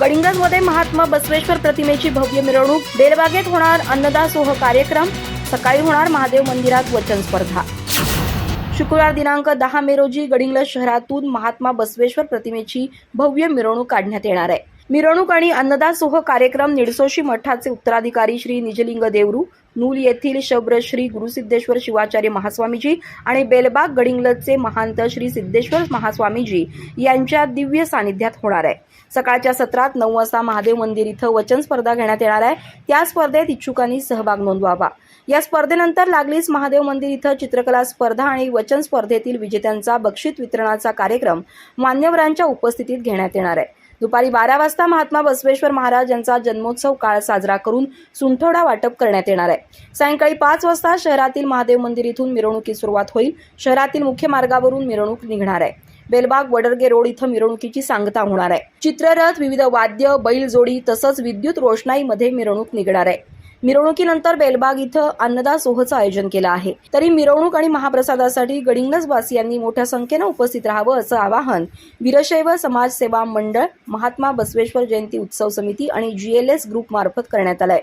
गडिंगजमध्ये महात्मा बसवेश्वर प्रतिमेची भव्य मिरवणूक बेलबागेत होणार अन्नदा सोह कार्यक्रम सकाळी होणार महादेव मंदिरात वचन स्पर्धा. शुक्रवार दिनांक दहा मे रोजी गडिंग्लज शहरातून महात्मा बसवेश्वर प्रतिमेची भव्य मिरवणूक काढण्यात येणार आहे. मिरवणूक आणि अन्नदासोह कार्यक्रम निडसोशी मठाचे उत्तराधिकारी श्री निजलिंग देवरू नूल येथील शब्र श्री गुरुसिद्धेश्वर शिवाचार्य महास्वामीजी आणि बेलबाग गडिंगलचे महांत श्री सिद्धेश्वर महास्वामीजी यांच्या दिव्य सानिध्यात होणार आहे. सकाळच्या सत्रात नऊ वाजता महादेव मंदिर इथं वचन स्पर्धा घेण्यात येणार आहे. त्या स्पर्धेत इच्छुकांनी सहभाग नोंदवावा. या स्पर्धेनंतर लागलीच महादेव मंदिर इथं चित्रकला स्पर्धा आणि वचन स्पर्धेतील विजेत्यांचा बक्षीस वितरणाचा कार्यक्रम मान्यवरांच्या उपस्थितीत घेण्यात येणार आहे. दुपारी बारा वाजता महात्मा बसवेश्वर महाराज यांचा जन्मोत्सव काळ साजरा करून सुंठवडा वाटप करण्यात येणार आहे. सायंकाळी पाच वाजता शहरातील महादेव मंदिर इथून मिरवणुकी सुरुवात होईल. शहरातील मुख्य मार्गावरून मिरवणूक निघणार आहे. बेलबाग वडरगे रोड इथं मिरवणुकीची सांगता होणार आहे. चित्ररथ विविध वाद्य बैलजोडी तसंच विद्युत रोषणाईमध्ये मिरवणूक निघणार आहे. मिरवणुकीनंतर बेलबाग इथं अन्नदा सोहचं आयोजन केलं आहे. तरी मिरवणूक आणि महाप्रसादासाठी गडिंग्लज वासियांनी मोठ्या संख्येनं उपस्थित राहावं असं आवाहन वीरशैव समाज सेवा मंडळ महात्मा बसवेश्वर जयंती उत्सव समिती आणि जीएलएस ग्रुप मार्फत करण्यात आलंय.